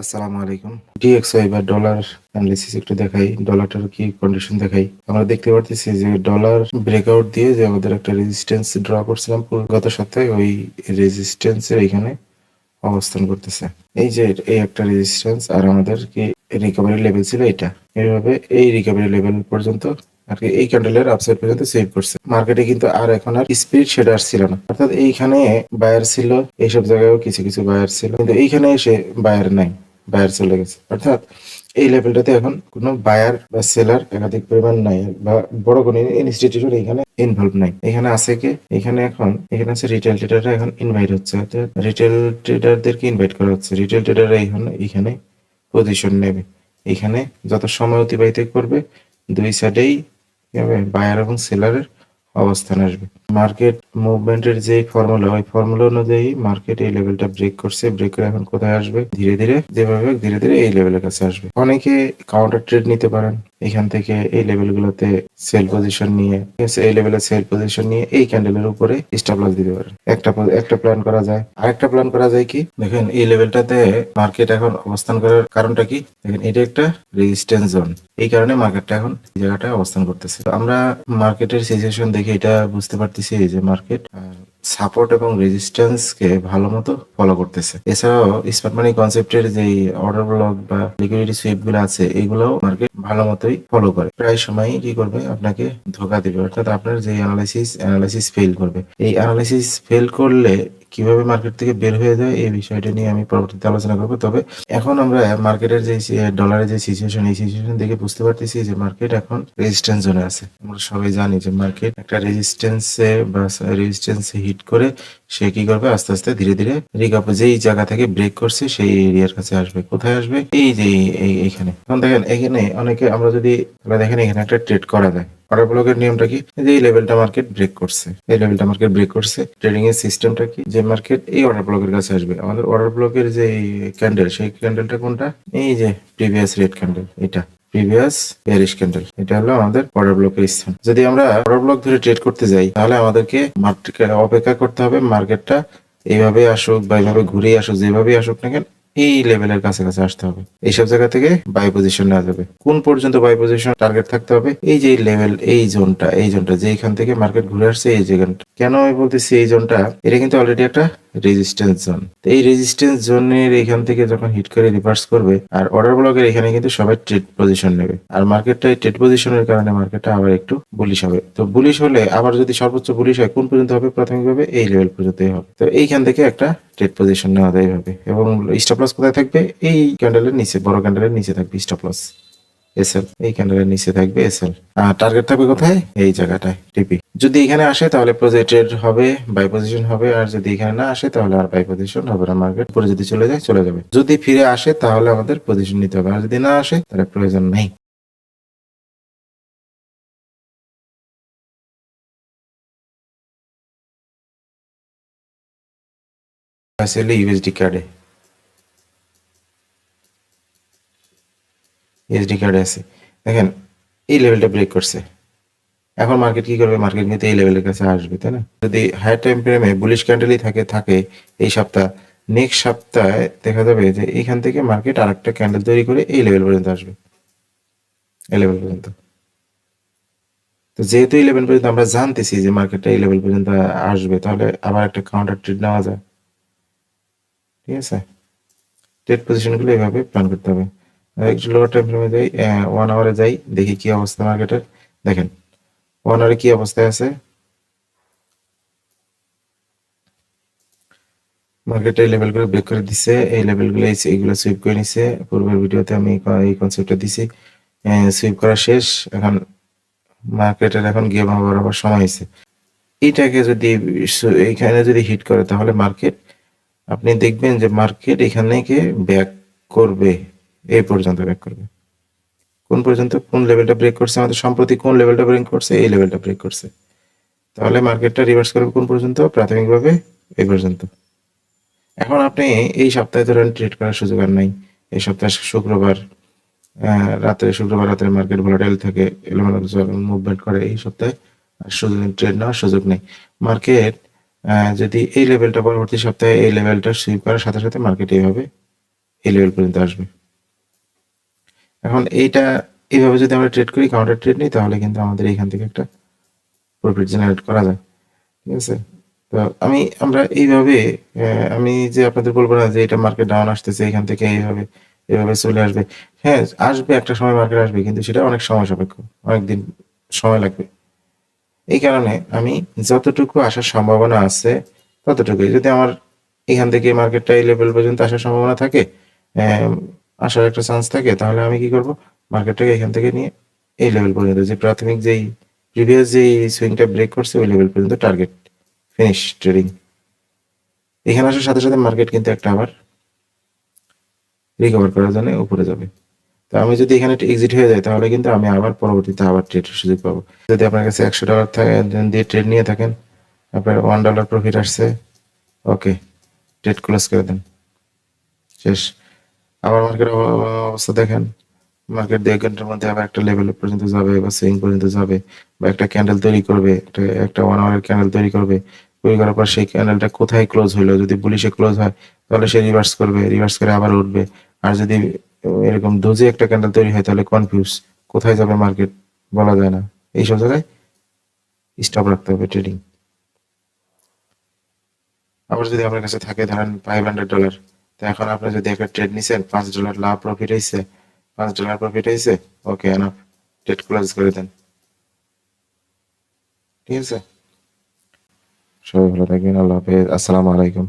আসসালামু আলাইকুম। ডিএক্সআই বা ডলার অ্যানালিসিস একটু দেখাই ডলারটার কি কন্ডিশন দেখাই। আমরা দেখতে পারতেছি যে ডলার ব্রেকআউট দিয়ে যে আমাদের একটা রেজিস্ট্যান্স ড্র করছিলাম গত সপ্তাহে, ওই রেজিস্ট্যান্সের এখানে অবস্থান করতেছে। এই যে এই একটা রেজিস্ট্যান্স আর আমাদের কি রিকভারি লেভেল ছিল এটা? এইভাবে এই রিকভারি লেভেল পর্যন্ত আর কি এই ক্যান্ডেলের আপসাইড পর্যন্ত সেভ করছে। মার্কেটে কিন্তু আর এখন আর স্পিরিট শেডার ছিল না। অর্থাৎ এইখানে বায়ার ছিল, এইসব জায়গায়ও কিছু কিছু বায়ার ছিল। কিন্তু এইখানে এসে বায়ার নাই। বায়ার চলে গেছে। অর্থাৎ এই লেভেলটাতে এখন কোনো বায়ার বা সেলার একাধিক পরিমাণ নাই বা বড় কোনো ইনস্টিটিউশন এখানে ইনভলভ নাই। এখানে আছে কি? এখানে এখন, এখানে আছে রিটেল ট্রেডাররা এখন ইনভাইট হচ্ছে। অর্থাৎ রিটেল ট্রেডারদেরকে ইনভাইট করা হচ্ছে। রিটেল ট্রেডাররা এখানে এখানে পজিশন নেবে। এখানে যত সময় অতিবাহিত করবে, দুই সাইডেই বায়ার এবং সেলারের অবস্থান আসবে। মার্কেট মুভমেন্টের যে ফর্মুলা, ওই ফর্মুলা অনুযায়ী মার্কেট এই লেভেলটা ব্রেক করছে। ব্রেক করে এখন কোথায় আসবে? ধীরে ধীরে, যেভাবে ধীরে ধীরে এই লেভেলের কাছে আসবে। অনেকে কাউন্টার ট্রেড নিতে পারেন। এখান থেকে এই লেভেল গুলোতে সেল পজিশন নিয়ে এই লেভেলে সেল পজিশন নিয়ে এই ক্যান্ডেলের উপরে স্টপ লস দিতে পারেন। একটা একটা প্ল্যান করা যায়। আরেকটা প্ল্যান করা যায় কি? দেখেন, এই লেভেলটাতে মার্কেট এখন অবস্থান করার কারণটা কি? দেখেন, এটা একটা রেজিস্ট্যান্স জোন এই কারণে মার্কেটটা এখন জায়গাটায় অবস্থান করতেছে। আমরা মার্কেটের সিচুয়েশন দেখে এটা বুঝতে পারতেছি যে মার্কেট সাপোর্ট এবং রেজিস্ট্যান্স কে ভালো মতো ফলো করতেছে। এছাড়াও স্মার্ট মানি কনসেপ্টের যে অর্ডার ব্লক বা লিকুইডিটি সুইপগুলো আছে এগুলো মার্কেট ভালো মতোই ফলো করে। প্রায় সময় কি করবে? আপনাকে ধোকা দিবে। অর্থাৎ আপনার যে অ্যানালাইসিস অ্যানালাইসিস ফেল করবে। এই অ্যানালাইসিস ফেল করলে কীভাবে মার্কেট থেকে বের হয়ে যায় এই বিষয়টা নিয়ে আমি পরবর্তীতে আলোচনা করব। তবে এখন আমরা মার্কেটের যে ডলারের যে সিচুয়েশন এই সিচুয়েশন দেখে বুঝতে পারতেছি যে মার্কেট এখন রেজিস্ট্যান্স জোনে আছে। আমরা সবাই জানি যে মার্কেট একটা রেজিস্ট্যান্সে বা রেজিস্ট্যান্সে হিট করে সে কি করবে? আস্তে আস্তে ধীরে ধীরে রিকাপ যেই জায়গা থেকে ব্রেক করছে সেই এরিয়ার কাছে আসবে। কোথায় আসবে? এই যে এই- এই- এইখানে। এখন দেখেন, এখানে অনেকে আমরা যদি দেখেন, এখানে একটা ট্রেড করা যায়। অর্ডার ব্লকের নিয়মটা কি? যে এই লেভেলটা মার্কেট ব্রেক করছে। এই লেভেলটা মার্কেট ব্রেক করছে। ট্রেডিং এর সিস্টেমটা কি? যে মার্কেট এই অর্ডার ব্লকের কাছে আসবে। আমাদের অর্ডার ব্লকের যে ক্যান্ডেল সেই ক্যান্ডেলটা কোনটা? এই যে প্রিভিয়াস রেড ক্যান্ডেল এটা। প্রিভিয়াস প্যারিস ক্যান্ডেল এটা হলো আমাদের অর্ডার ব্লকের স্থান। যদি আমরা অর্ডার ব্লক ধরে ট্রেড করতে যাই, তাহলে আমাদেরকে অপেক্ষা করতে হবে। মার্কেটটা এইভাবে আসুক বা এইভাবে ঘুরে আসুক, যেভাবেই আসুক না কেন এই লেভেলের কাছে আসতে হবে। এইসব জায়গা থেকে বাই পজিশন নেওয়া যাবে। কোন পর্যন্ত বাই পজিশন টার্গেট থাকতে হবে? এই যে লেভেল এই জোনটা এই জোনটা যেখান থেকে মার্কেট ঘুরে আসছে, এই জায়গাটা। কেন আমি বলতেছি এই জোনটা এটা কিন্তু অলরেডি একটা রেজিস্ট্যান্স জোন এই রেজিস্ট্যান্স জোনের এখান থেকে যখন হিট করে রিভার্স করবে, আর অর্ডার ব্লকের এখানে কিন্তু সবাই ট্রেড পজিশন নেবে। আর মার্কেটটা এই ট্রেড পজিশনের কারণে মার্কেটটা আবার একটু বুলিশ হবে। তো বুলিশ হলে আবার যদি সর্বোচ্চ বুলিশ হয়, কোন পর্যন্ত হবে? প্রাথমিকভাবে এই লেভেল পর্যন্তই হবে। তো এইখান থেকে একটা ট্রেড পজিশন নেওয়া যায় এইভাবে এবং স্টপ লস কোথায় থাকবে? এই ক্যান্ডেলের নিচে, বড় ক্যান্ডেলের নিচে থাকবে স্টপ লস এসএল এই ক্যান্ডেলের নিচে থাকবে এসএল আর টার্গেট থাকবে কোথায়? এই জায়গাটায় টিপি যদি এখানে আসে তাহলে প্রজেক্টেড হবে বাই পজিশন হবে, আর যদি এখানে না আসে তাহলে আর বাই পজিশন হবে না। মার্কেট পরে যদি চলে যায়, চলে যাবে। যদি ফিরে আসে তাহলে আমাদের পজিশন নিতে হবে। আর যদি না আসে তাহলে প্রয়োজন নেই। আসলে ইউএসডি কার্ডে ইউএসডি কার্ডে আছে। দেখেন, এই লেভেলটা ব্রেক করছে। এখন মার্কেট কি করবে? মার্কেট কিন্তু এই লেভেলের কাছে আসবে, তাই না? যদি হায়ার টাইম ফ্রেমে বুলিশ ক্যান্ডেলই থাকে থাকে এই সপ্তাহ নেক্সট সপ্তাহে দেখা যাবে যে এইখান থেকে মার্কেট আরেকটা ক্যান্ডেল তৈরি করে এই লেভেল পর্যন্ত আসবে। এই লেভেল পর্যন্ত। তো যেহেতু এই লেভেল পর্যন্ত আমরা জানতেছি যে মার্কেটটা এই লেভেল পর্যন্ত আসবে, তাহলে আবার একটা কাউন্টার ট্রেড নেওয়া যায়। ঠিক আছে? ট্রেড পজিশনগুলো এইভাবে প্ল্যান করতে হবে। একটু লোয়ার টাইম ফ্রেমে যাই ওয়ান আওয়ারে যাই, দেখি কি অবস্থা মার্কেটের দেখেন ওয়ান আওয়ারে কি অবস্থায় আছে? মার্কেট এই লেভেলগুলো ব্রেক করে দিছে, এই লেভেলগুলো এইগুলো সুইপ করে নিছে। পূর্বের ভিডিওতে আমি এই কনসেপ্টটা দিছি। সুইপ করা শেষ, এখন মার্কেটের এখন গিয়ে বরাবর সময় হয়েছে। এইটাকে যদি এইখানে যদি হিট করে, তাহলে মার্কেট আপনি দেখবেন যে মার্কেট এখান থেকে ব্যাক করবে। এই পর্যন্ত ব্রেক করবে। কোন পর্যন্ত? কোন লেভেলটা ব্রেক করছে? আমাদের সম্প্রতি কোন লেভেলটা ব্রেক করছে? এই লেভেলটা ব্রেক করছে। তাহলে মার্কেটটা রিভার্স করবে কোন পর্যন্ত? প্রাথমিকভাবে এই পর্যন্ত। এখন আপনি এই সপ্তাহে ধরেন ট্রেড করার সুযোগ আর নাই। এই সপ্তাহে শুক্রবার রাত্রে শুক্রবার রাত্রে মার্কেট ভোলাটাইল থাকে মুভমেন্ট করে এই সপ্তাহে সুযোগ ট্রেড নেওয়ার সুযোগ নেই। মার্কেট যদি এই লেভেলটা পরবর্তী সপ্তাহে এই লেভেলটা সুইপ করার সাথে সাথে মার্কেট এইভাবে, এই লেভেল পর্যন্ত আসবে। এখন এইটা এইভাবে যদি আমরা ট্রেড করি কাউন্টার ট্রেড নিই, তাহলে কিন্তু আমাদের এখান থেকে একটা প্রফিট জেনারেট করা যায়। ঠিক আছে? তো আমি, আমরা এইভাবে আমি যে আপনাদের বলব না যে এটা মার্কেট ডাউন আসতেছে এখান থেকে এইভাবে এভাবে চলে আসবে। হ্যাঁ আসবে, একটা সময় মার্কেট আসবে, কিন্তু সেটা অনেক সময় সাপেক্ষ অনেক দিন সময় লাগবে। এই কারণে আমি যতটুকু আসার সম্ভাবনা আছে, ততটুকুই। যদি আমার এখান থেকে মার্কেটটা এই লেভেল পর্যন্ত আসার সম্ভাবনা থাকে আসার একটা চান্স থাকে, তাহলে আমি কি করব? মার্কেটটাকে এখান থেকে নিয়ে এই লেভেল পর্যন্ত, যে প্রাথমিক যেই প্রিভিয়াস যেই সুইংটা ব্রেক করছে, ওই লেভেল পর্যন্ত টার্গেট ফিনিশ ট্রেডিং এখানে আসার সাথে সাথে মার্কেট কিন্তু একটা আবার রিকভার করার জন্য উপরে যাবে। তো আমি যদি এখানে এক্সিট হয়ে যাই, তাহলে কিন্তু আমি আবার পরবর্তীতে আবার ট্রেডের সুযোগ পাবো। যদি আপনার কাছে একশো ডলার থাকে দিয়ে ট্রেড নিয়ে থাকেন, আপনার ওয়ান ডলার প্রফিট আসছে ওকে ট্রেড ক্লোজ করে দেন। শেষ। আবার মার্কেট অবস্থা দেখেন। মার্কেট দুই ঘণ্টার মধ্যে আবার একটা লেভেল পর্যন্ত যাবে বা সুইং পর্যন্ত যাবে বা একটা ক্যান্ডেল তৈরি করবে, একটা ওয়ান আওয়ারের ক্যান্ডেল তৈরি করবে। তৈরি করার পর সেই ক্যান্ডেলটা কোথায় ক্লোজ হলো যদি পুলিশে ক্লোজ হয়, তাহলে সে রিভার্স করবে রিভার্স করে আবার উঠবে। আর যদি এরকম দোজে একটা ক্যান্ডেল তৈরি হয়, তাহলে কনফিউজ কোথায় যাবে মার্কেট বলা যায় না। এইসব জায়গায় স্টপ রাখতে হবে ট্রেডিং আবার যদি আপনার কাছে থাকে, ধরেন ফাইভ হান্ড্রেড ডলার তো এখন আপনি যদি একটা ট্রেড নিছেন, পাঁচ ডলার লাভ প্রফিট হয়েছে পাঁচ ডলার প্রফিট হয়েছে ওকে এনাফ ট্রেড ক্লোজ করে দেন। ঠিক আছে? সবাই ভালো থাকবেন, আল্লাহ হাফেজ, আসসালামু আলাইকুম।